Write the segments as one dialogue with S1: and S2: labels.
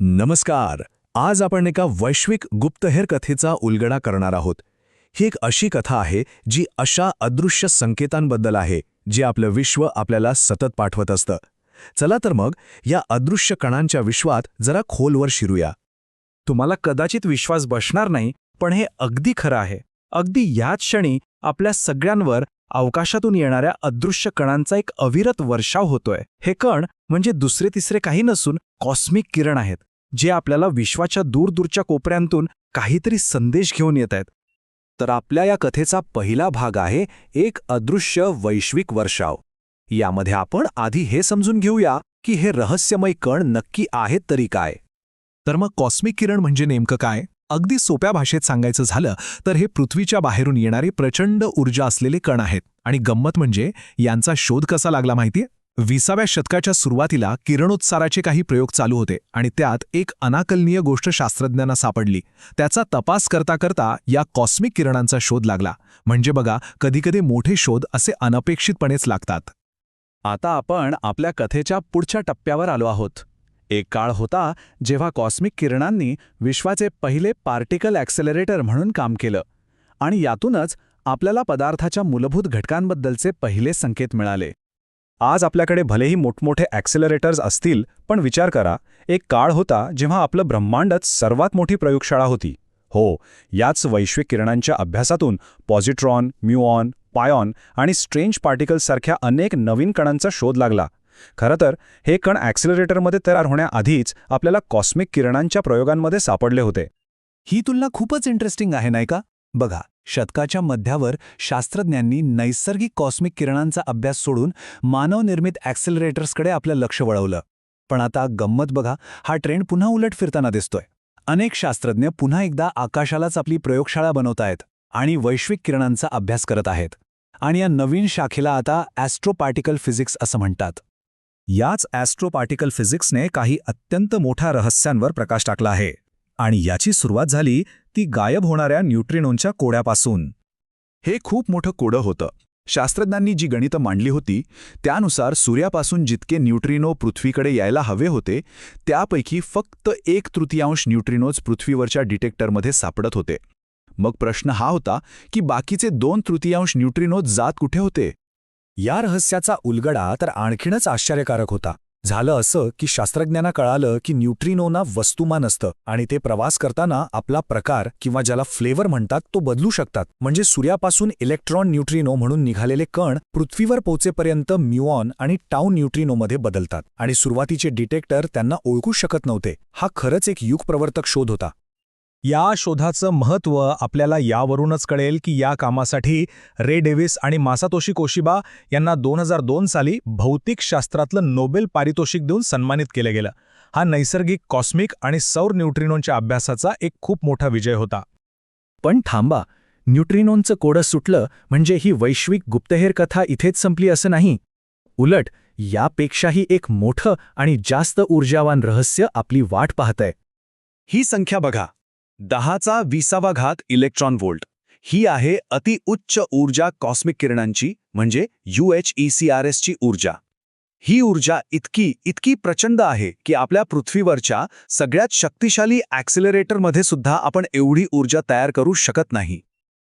S1: नमस्कार. आज आपण एका वैश्विक गुप्तहेर कथेचा उलगडा करणार आहोत. ही एक अशी कथा आहे जी अशा अदृश्य संकेतांबद्दल आहे जे आपलं विश्व आपल्याला सतत पाठवत असतं. चला तर मग या अदृश्य कणांच्या विश्वात जरा खोलवर शिरूया.
S2: तुम्हाला कदाचित विश्वास बसणार नाही पण हे अगदी खरं आहे. अगदी याच क्षणी आपल्या सगळ्यांवर अवकाशातून येणाऱ्या अदृश्य कणांचा एक अविरत वर्षाव होतोय. हे कण म्हणजे दुसरे तिसरे काही नसून कॉस्मिक किरण आहेत जे आपल्याला विश्वाच्या दूरदूरच्या कोपऱ्यांतून काहीतरी संदेश घेऊन येत आहेत. तर आपल्या या कथेचा पहिला भाग आहे एक अदृश्य वैश्विक वर्षाव. यामध्ये आपण आधी हे समजून घेऊया की हे रहस्यमय कण नक्की आहेत तरी काय.
S3: तर मग कॉस्मिक किरण म्हणजे नेमकं काय? अगदी सोप्या भाषेत सांगायचं झालं तर हे पृथ्वीच्या बाहेरून येणारे प्रचंड ऊर्जा असलेले कण आहेत. आणि गंमत म्हणजे यांचा शोध कसा लागला माहितीये? विसाव्या शतकाच्या सुरुवातीला किरणोत्साराचे काही प्रयोग चालू होते आणि त्यात एक अनाकलनीय गोष्ट शास्त्रज्ञांना सापडली. त्याचा तपास करता करता या कॉस्मिक किरणांचा शोध लागला. म्हणजे बघा कधीकधी मोठे शोध असे अनपेक्षितपणेच लागतात.
S2: आता आपण आपल्या कथेच्या पुढच्या टप्प्यावर आलो आहोत. एक काळ होता जेव्हा कॉस्मिक किरणांनी विश्वाचे पहिले पार्टिकल ॲक्सेलरेटर म्हणून काम केलं आणि यातूनच आपल्याला पदार्थाच्या मूलभूत घटकांबद्दलचे पहिले संकेत मिळाले. आज आपल्याकडे भलेही मोठमोठे ॲक्सेलरेटर्स असतील पण विचार करा एक काळ होता जेव्हा आपलं ब्रह्मांडच सर्वात मोठी प्रयोगशाळा होती. हो याच वैश्विक किरणांच्या अभ्यासातून पॉझिट्रॉन म्युऑन पायॉन आणि स्ट्रेंज पार्टिकल्ससारख्या अनेक नवीन कणांचा शोध लागला. खरं तर हे कण ॲक्सिलरेटरमध्ये तयार होण्याआधीच आपल्याला कॉस्मिक किरणांच्या प्रयोगांमध्ये सापडले होते. ही तुलना खूपच इंटरेस्टिंग आहे नाही का? बघा शतकाच्या मध्यावर शास्त्रज्ञांनी नैसर्गिक कॉस्मिक किरणांचा अभ्यास सोडून मानवनिर्मित ॲक्सिलरेटर्सकडे आपलं लक्ष वळवलं. पण आता गंमत बघा हा ट्रेंड पुन्हा उलट फिरताना दिसतोय. अनेक शास्त्रज्ञ पुन्हा एकदा आकाशालाच आपली प्रयोगशाळा बनवतायत आणि वैश्विक किरणांचा अभ्यास करत आहेत. आणि या नवीन शाखेला आता ॲस्ट्रोपार्टिकल फिजिक्स असं म्हणतात. याच ॲस्ट्रोपार्टिकल फिजिक्सने काही अत्यंत मोठ्या रहस्यांवर प्रकाश टाकला आहे. आणि याची सुरुवात झाली ती गायब होणाऱ्या न्यूट्रिनोंच्या कोड्यापासून.
S4: हे खूप मोठं कोडं होतं. शास्त्रज्ञांनी जी गणितं मांडली होती त्यानुसार सूर्यापासून जितके न्यूट्रिनो पृथ्वीकडे यायला हवे होते त्यापैकी फक्त एक तृतीयांश न्यूट्रिनोज पृथ्वीवरच्या डिटेक्टरमध्ये सापडत होते. मग प्रश्न हा होता की बाकीचे दोन तृतीयांश न्यूट्रिनोज जात कुठे होते?
S2: या रहस्याचा उलगडा तर आणखीनच आश्चर्यकारक होता. झालं असं की शास्त्रज्ञांना कळालं की न्यूट्रिनोना वस्तुमान असतं आणि ते प्रवास करताना आपला प्रकार किंवा ज्याला फ्लेवर म्हणतात तो बदलू शकतात. म्हणजे सूर्यापासून इलेक्ट्रॉन न्यूट्रिनो म्हणून निघालेले कण पृथ्वीवर पोहोचेपर्यंत म्युऑन आणि टाऊन न्यूट्रिनोमध्ये बदलतात आणि सुरुवातीचे डिटेक्टर त्यांना ओळखू शकत नव्हते. हा खरंच एक युगप्रवर्तक शोध होता.
S3: या शोधाचं महत्त्व आपल्याला यावरूनच कळेल की या कामासाठी रे डेव्हिस आणि मासातोशी कोशिबा यांना दोन हजार दोन साली भौतिकशास्त्रातलं नोबेल पारितोषिक देऊन सन्मानित केलं गेलं. हा नैसर्गिक कॉस्मिक आणि सौर न्यूट्रिनोनच्या अभ्यासाचा एक खूप मोठा विजय होता.
S2: पण थांबा न्यूट्रिनोनचं कोडं सुटलं म्हणजे ही वैश्विक गुप्तहेर कथा इथेच संपली असं नाही. उलट यापेक्षाही एक मोठं आणि जास्त ऊर्जावान रहस्य आपली वाट पाहतंय. ही संख्या बघा. दहाचा विसावा घात इलेक्ट्रॉन व्होल्ट. ही आहे अतिउच्च ऊर्जा कॉस्मिक किरणांची म्हणजे ची ऊर्जा. ही ऊर्जा इतकी इतकी प्रचंड आहे की आपल्या पृथ्वीवरच्या सगळ्यात शक्तिशाली ॲक्सिलरेटरमध्ये सुद्धा आपण एवढी ऊर्जा तयार करू शकत नाही.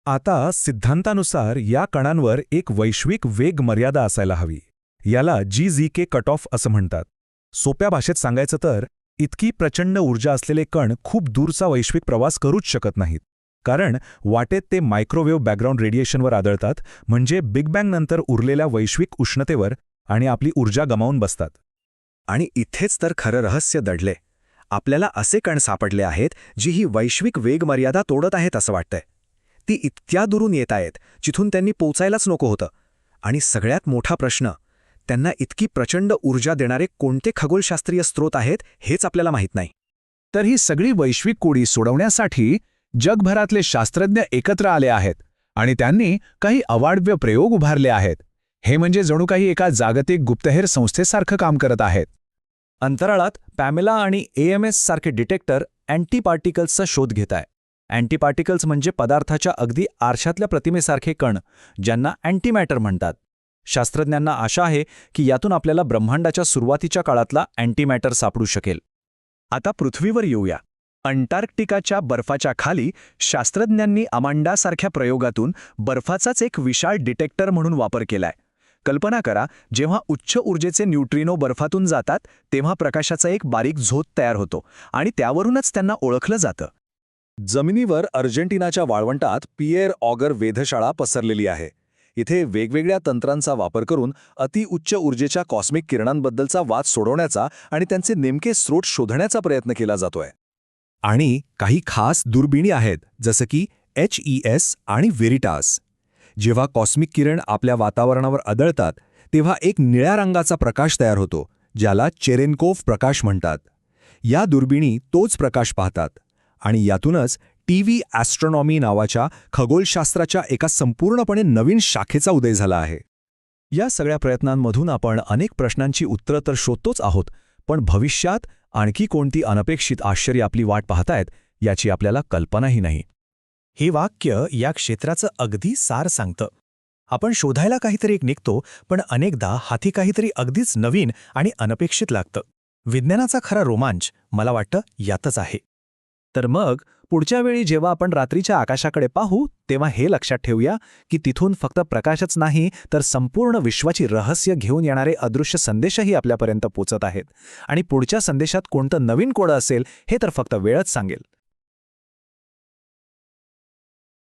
S3: आता सिद्धांतानुसार या कणांवर एक वैश्विक वेग मर्यादा असायला हवी. याला जी झी के कट ऑफ असं म्हणतात. सोप्या भाषेत सांगायचं तर इतकी प्रचंड ऊर्जा असलेले कण खूप दूरचा वैश्विक प्रवास करूच शकत नाहीत. कारण वाटेत ते मायक्रोवेव्ह बॅकग्राऊंड रेडिएशनवर आदळतात म्हणजे बिग बँगनंतर उरलेल्या वैश्विक उष्णतेवर आणि आपली ऊर्जा गमावून बसतात.
S2: आणि इथेच तर खरं रहस्य दडले. आपल्याला असे कण सापडले आहेत जी ही वैश्विक वेगमर्यादा तोडत आहेत असं वाटतंय. ती इतक्या दुरून येत आहेत जिथून त्यांनी पोचायलाच नको होतं. आणि सगळ्यात मोठा प्रश्न त्यांना इतकी प्रचंड ऊर्जा देणारे कोणते खगोलशास्त्रीय स्रोत आहेत हेच आपल्याला माहीत नाही.
S3: तर ही सगळी वैश्विक कोडी सोडवण्यासाठी जगभरातले शास्त्रज्ञ एकत्र आले आहेत आणि त्यांनी काही अवाढव्य प्रयोग उभारले आहेत. हे म्हणजे जणू काही एका जागतिक गुप्तहेर संस्थेसारखं काम करत आहेत.
S2: अंतराळात पॅमेला आणि एएमएस सारखे डिटेक्टर अँटीपार्टिकल्सचा शोध घेत आहे. अँटीपार्टिकल्स म्हणजे पदार्थाच्या अगदी आरशातल्या प्रतिमेसारखे कण ज्यांना अँटीमॅटर म्हणतात. शास्त्रज्ञांना आशा आहे की यातून आपल्याला ब्रह्मांडाच्या सुरुवातीच्या काळातला अँटीमॅटर सापडू शकेल. आता पृथ्वीवर येऊया. अंटार्क्टिकाच्या बर्फाच्या खाली शास्त्रज्ञांनी अमांडासारख्या प्रयोगातून बर्फाचाच एक विशाळ डिटेक्टर म्हणून वापर केलाय. कल्पना करा जेव्हा उच्च ऊर्जेचे न्यूट्रिनो बर्फातून जातात तेव्हा प्रकाशाचा एक बारीक झोत तयार होतो आणि त्यावरूनच त्यांना ओळखलं जातं.
S1: जमिनीवर अर्जेंटिनाच्या वाळवंटात पिएर ऑगर वेधशाळा पसरलेली आहे. इथे वेगवेगळ्या तंत्रांचा वापर करून अतिउच्च ऊर्जेच्या कॉस्मिक किरणांबद्दलचा वाद सोडवण्याचा आणि त्यांचे नेमके स्रोत शोधण्याचा प्रयत्न केला जातोय.
S3: आणि काही खास दुर्बिणी आहेत जसं की एच ई एस आणि व्हेरिटास जेव्हा कॉस्मिक किरण आपल्या वातावरणावर आदळतात तेव्हा एक निळ्या रंगाचा प्रकाश तयार होतो ज्याला चेरेनकोव प्रकाश म्हणतात. या दुर्बिणी तोच प्रकाश पाहतात आणि यातूनच टीव्ही ॲस्ट्रॉनॉमी नावाच्या खगोलशास्त्राच्या एका संपूर्णपणे नवीन शाखेचा उदय झाला आहे.
S2: या सगळ्या प्रयत्नांमधून आपण अनेक प्रश्नांची उत्तरं तर शोधतोच आहोत पण भविष्यात आणखी कोणती अनपेक्षित आश्चर्य आपली वाट पाहतायत याची आपल्याला कल्पनाही नाही.
S5: हे वाक्य या क्षेत्राचं अगदी सार सांगतं. आपण शोधायला काहीतरी एक निघतो पण अनेकदा हाती काहीतरी अगदीच नवीन आणि अनपेक्षित लागतं. विज्ञानाचा खरा रोमांच मला वाटतं यातच आहे. तर मग पुढच्या वेळी जेव्हा आपण रात्रीच्या आकाशाकडे पाहू तेव्हा हे लक्षात ठेवूया की तिथून फक्त प्रकाशच नाही तर संपूर्ण विश्वाची रहस्य घेऊन येणारे अदृश्य संदेशही आपल्यापर्यंत पोचत आहेत. आणि पुढच्या संदेशात कोणतं नवीन कोडं असेल हे तर फक्त वेळच सांगेल.